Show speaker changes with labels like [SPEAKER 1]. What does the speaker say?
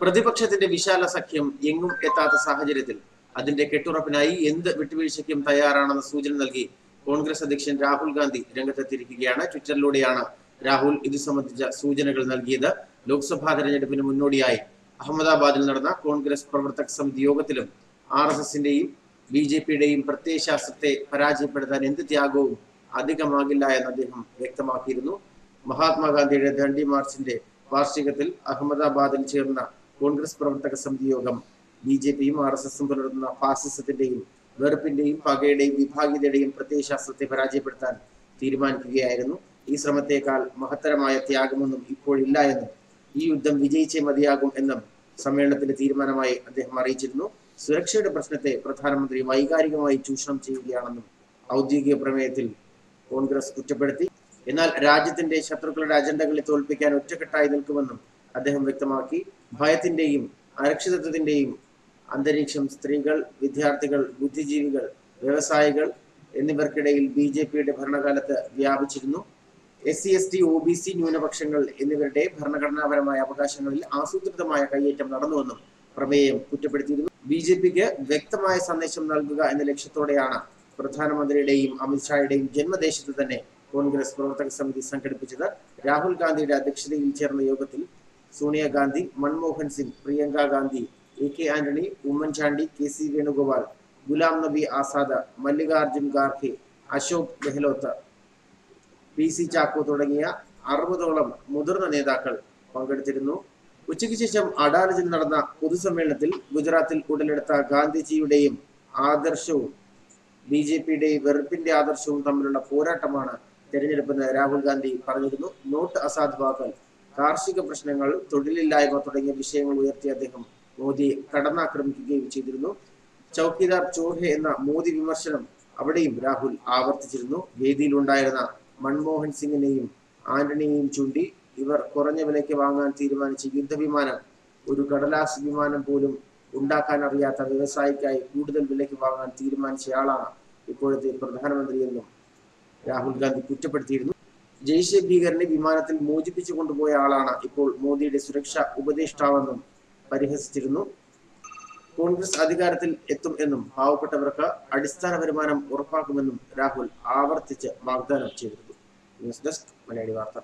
[SPEAKER 1] പ്രതിപക്ഷത്തിന്റെ വിശാല സഖ്യം എങ്ങും എത്താത്ത സാഹചര്യത്തിൽ അതിന്റെ കെട്ടുറപ്പിനായി എന്ത് വിട്ടുവീഴ്ചയ്ക്കും തയ്യാറാണെന്ന സൂചന നൽകി കോൺഗ്രസ് അധ്യക്ഷൻ രാഹുൽ ഗാന്ധി രംഗത്തെത്തിയിരിക്കുകയാണ്. ട്വിറ്ററിലൂടെയാണ് രാഹുൽ ഇത് സംബന്ധിച്ച സൂചനകൾ നൽകിയത്. ലോക്സഭാ തെരഞ്ഞെടുപ്പിന് മുന്നോടിയായി അഹമ്മദാബാദിൽ നടന്ന കോൺഗ്രസ് പ്രവർത്തക സമിതി യോഗത്തിലും ആർ എസ് എസിന്റെയും ബി ജെ പിയുടെയും പ്രത്യയശാസ്ത്രത്തെ പരാജയപ്പെടുത്താൻ എന്ത് ത്യാഗവും അധികമാകില്ല എന്ന് അദ്ദേഹം വ്യക്തമാക്കിയിരുന്നു. മഹാത്മാഗാന്ധിയുടെ ദണ്ഡി മാർച്ചിന്റെ വാർഷികത്തിൽ അഹമ്മദാബാദിൽ ചേർന്ന കോൺഗ്രസ് പ്രവർത്തക സമിതി യോഗം. ബി ജെ പിയും ആർ എസ് എസും പുലർത്തുന്ന ഫാസിസത്തിന്റെയും വെറുപ്പിന്റെയും പകയുടെയും വിഭാഗീയതയുടെയും പ്രത്യയശാസ്ത്രത്തെ പരാജയപ്പെടുത്താൻ തീരുമാനിക്കുകയായിരുന്നു. ഈ ശ്രമത്തേക്കാൾ മഹത്തരമായ ത്യാഗമൊന്നും ഇപ്പോഴില്ല എന്നും ഈ യുദ്ധം വിജയിച്ചേ മതിയാകും എന്നും സമ്മേളനത്തിന്റെ തീരുമാനമായി അദ്ദേഹം അറിയിച്ചിരുന്നു. സുരക്ഷയുടെ പ്രശ്നത്തെ പ്രധാനമന്ത്രി വൈകാരികമായി ചൂഷണം ചെയ്യുകയാണെന്നും ഔദ്യോഗിക പ്രമേയത്തിൽ കോൺഗ്രസ് കുറ്റപ്പെടുത്തി. എന്നാൽ രാജ്യത്തിന്റെ ശത്രുക്കളുടെ അജണ്ടകളെ തോൽപ്പിക്കാൻ ഒറ്റക്കെട്ടായി നിൽക്കുമെന്നും അദ്ദേഹം വ്യക്തമാക്കി. ഭയത്തിന്റെയും അരക്ഷിതത്വത്തിന്റെയും അന്തരീക്ഷം സ്ത്രീകൾ വിദ്യാർത്ഥികൾ ബുദ്ധിജീവികൾ വ്യവസായികൾ എന്നിവർക്കിടയിൽ ബി ജെ പിയുടെ ഭരണകാലത്ത് വ്യാപിച്ചിരുന്നു. S C S T O B C ന്യൂനപക്ഷങ്ങൾ എന്നിവരുടെ ഭരണഘടനാപരമായ അവകാശങ്ങളിൽ ആസൂത്രിതമായ കയ്യേറ്റം നടന്നുവെന്നും പ്രമേയം കുറ്റപ്പെടുത്തിയിരുന്നു. ബി ജെ പിക്ക് വ്യക്തമായ സന്ദേശം നൽകുക എന്ന ലക്ഷ്യത്തോടെയാണ് പ്രധാനമന്ത്രിയുടെയും അമിത്ഷായുടെയും ജന്മദേശത്ത് തന്നെ കോൺഗ്രസ് പ്രവർത്തക സമിതി സംഘടിപ്പിച്ചത്. രാഹുൽ ഗാന്ധിയുടെ അധ്യക്ഷതയിൽ ചേർന്ന യോഗത്തിൽ Sonia Gandhi Manmohan Singh Priyanka Gandhi A K Antony Oommen Chandy K C Venugopal Ghulam Nabi Azad Mallikarjun Kharge Ashok Gehlot P C Chacko തുടങ്ങിയ അറുപതോളം മുതിർന്ന നേതാക്കൾ പങ്കെടുത്തിരുന്നു. ഉച്ചയ്ക്ക് ശേഷം അഡാലജിൽ നടന്ന പൊതുസമ്മേളനത്തിൽ ഗുജറാത്തിൽ ഉടലെടുത്ത ഗാന്ധിജിയുടെയും ആദർശവും ബി ജെ പിയുടെയും വെറുപ്പിന്റെ ആദർശവും തമ്മിലുള്ള പോരാട്ടമാണ് തെരഞ്ഞെടുപ്പെന്ന് രാഹുൽ ഗാന്ധി പറഞ്ഞിരുന്നു. നോട്ട് അസാധുവാക്കൽ കാർഷിക പ്രശ്നങ്ങൾ തൊഴിലില്ലായ്മ തുടങ്ങിയ വിഷയങ്ങൾ ഉയർത്തിയ അദ്ദേഹം മോദിയെ കടന്നാക്രമിക്കുകയും ചെയ്തിരുന്നു. ചൌക്കിദാർ ചോഹെ എന്ന മോദി വിമർശനം അവിടെയും രാഹുൽ ആവർത്തിച്ചിരുന്നു. വേദിയിലുണ്ടായിരുന്ന മൻമോഹൻ സിംഗിനെയും ആന്റണിയെയും ചൂണ്ടി ഇവർ കുറഞ്ഞ വിലയ്ക്ക് വാങ്ങാൻ തീരുമാനിച്ച യുദ്ധവിമാനം ഒരു കടലാസ് വിമാനം പോലും ഉണ്ടാക്കാൻ അറിയാത്ത വ്യവസായിക്കായി കൂടുതൽ വിലയ്ക്ക് വാങ്ങാൻ തീരുമാനിച്ചയാളാണ് ഇപ്പോഴത്തെ പ്രധാനമന്ത്രിയെന്നും രാഹുൽ ഗാന്ധി കുറ്റപ്പെടുത്തിയിരുന്നു. ജയ്ഷെ ഭീകരനെ വിമാനത്തിൽ മോചിപ്പിച്ചു കൊണ്ടുപോയ ആളാണ് ഇപ്പോൾ മോദിയുടെ സുരക്ഷാ ഉപദേഷ്ടാവെന്നും പരിഹസിച്ചിരുന്നു. കോൺഗ്രസ് അധികാരത്തിൽ എത്തും എന്നും പാവപ്പെട്ടവർക്ക് അടിസ്ഥാന വരുമാനം ഉറപ്പാക്കുമെന്നും രാഹുൽ ആവർത്തിച്ച് വാഗ്ദാനം ചെയ്തിരുന്നു. ന്യൂസ് ഡെസ്ക് മലയാളി വാർത്ത.